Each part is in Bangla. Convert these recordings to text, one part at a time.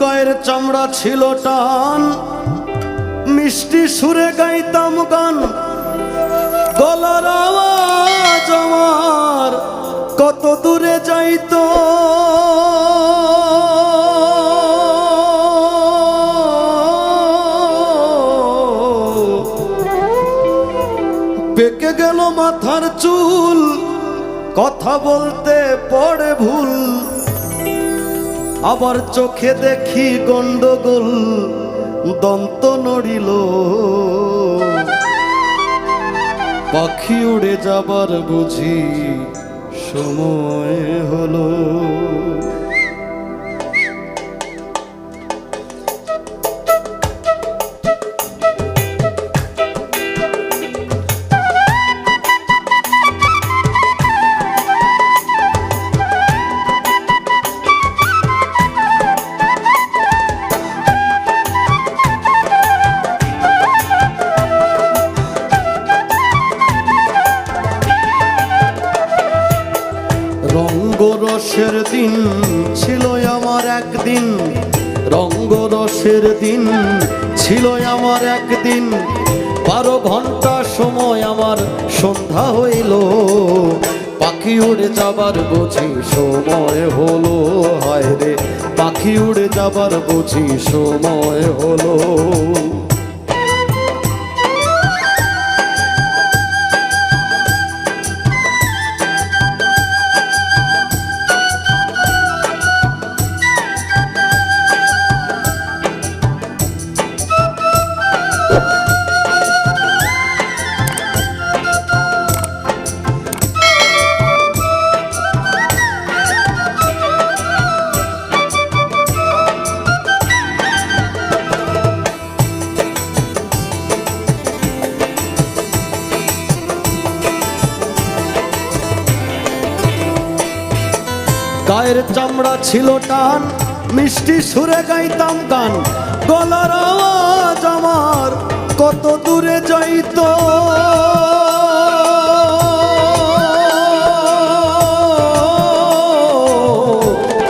গায়ের চামড়া ছিল টান। মিষ্টি সুরে গাইতাম গান। গলার আওয়াজ আমার কত দূরে যাইত। পেকে গেল মাথার চুল, কথা বলতে পড়ে ভুল। আবার চোখে দেখি গন্ডগোল দন্ত নড়িল। পাখি উড়ে যাবার বুঝি সময় হলো। রঙ্গরসের দিন ছিল আমার একদিন রঙ্গরসের দিন ছিল আমার একদিন। বারো ঘণ্টা সময় আমার সন্ধ্যা হইল, পাখি উড়ে যাবার বুঝি সময় হলো। হায় রে, পাখি উড়ে যাবার বুঝি সময় হলো। গায়ের চামড়া ছিল টান, মিষ্টি সুরে গাইতাম গান। গলার আওয়াজ আমার কত দূরে যাইত।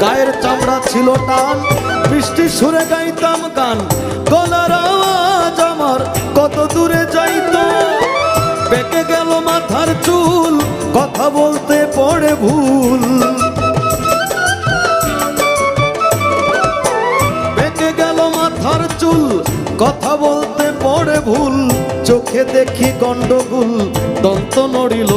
গায়ের চামড়া ছিল টান, মিষ্টি সুরে গাইতাম গান। গলার আওয়াজ আমার কত দূরে যাইত। পেকে গেল মাথার চুল, কথা বলতে পড়ে ভুল। চুল কথা বলতে পড়ে ভুল চোখে দেখি গন্ডগোল দন্ত নড়িল।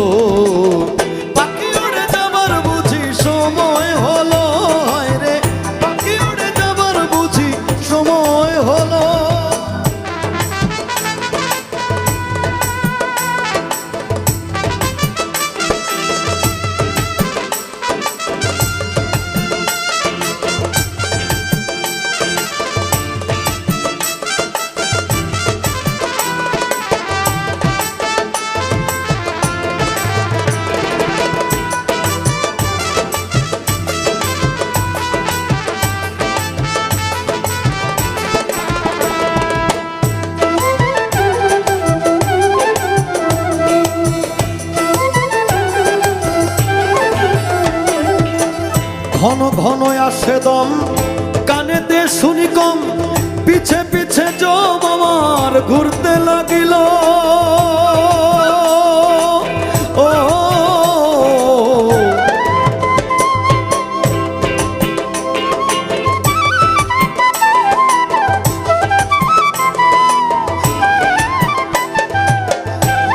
ঘন ঘন আসে দম। কানেতে শুনি কম। পিছে পিছে জম আমার ঘুরতে লাগিল। ও।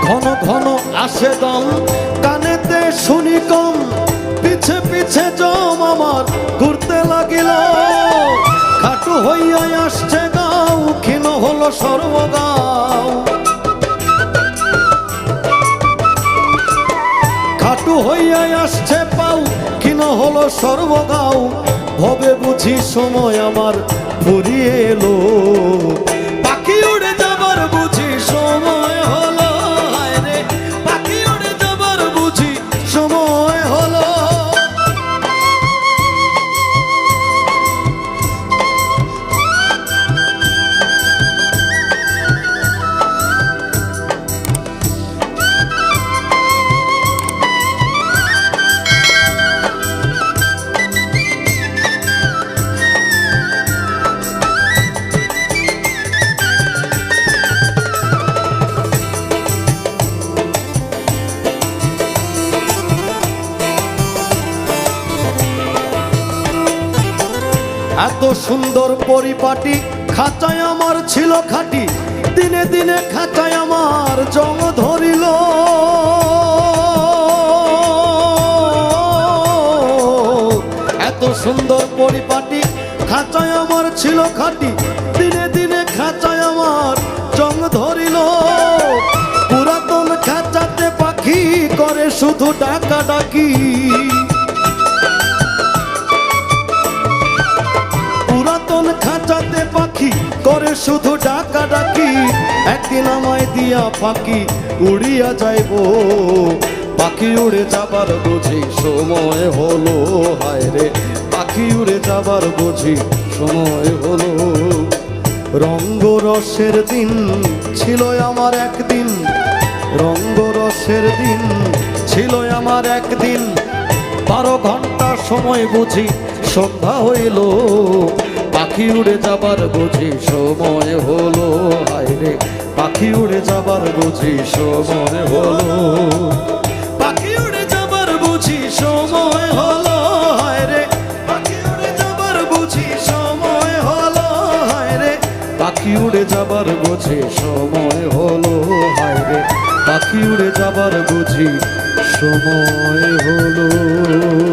ঘন ঘন আসে দম। কানেতে শুনি কম। পিছে পিছে জম আমার, ঘুরতে লাগিল। খাটু হইয়া আসছে গাও, ক্ষীণ হলো সর্বগাও। খাটু হইয়া আসছে পাও, ক্ষীণ হলো সর্বগাও। ভবে বুঝি সময় আমার ফুরিয়ে এলো। এত সুন্দর পরিপাটি, খাঁচায় আমার ছিল খাটি, দিনে দিনে খাঁচায় আমার জং ধরিল। এত সুন্দর পরিপাটি, খাঁচায় আমার ছিল খাটি, দিনে দিনে খাঁচায় আমার জং ধরিল। পুরাতন খাঁচাতে পাখি করে শুধু ডাকা ডাকি করে শুধু ডাকা ডাকি, একদিন আমায় দিয়া পাখি উড়িয়া যাইব। পাখি উড়ে যাবার বুঝি সময় হলো, হায় রে, পাখি উড়ে যাবার বুঝি সময় হলো। রঙ্গরসের দিন ছিল আমার একদিন, রঙ্গরসের দিন ছিল আমার একদিন। বারো ঘণ্টা সময় বুঝি সন্ধ্যা হইল পাখি উড়ে যাবার বুঝি সময় হলো, হায় রে। পাখি উড়ে যাবার বুঝি সময় হলো। পাখি উড়ে যাবার বুঝি সময় হলো, হায় রে। পাখি উড়ে যাবার বুঝি সময় হলো, হায় রে। পাখি উড়ে যাবার বুঝি সময় হলো, হায় রে। পাখি উড়ে যাবার বুঝি সময় হলো।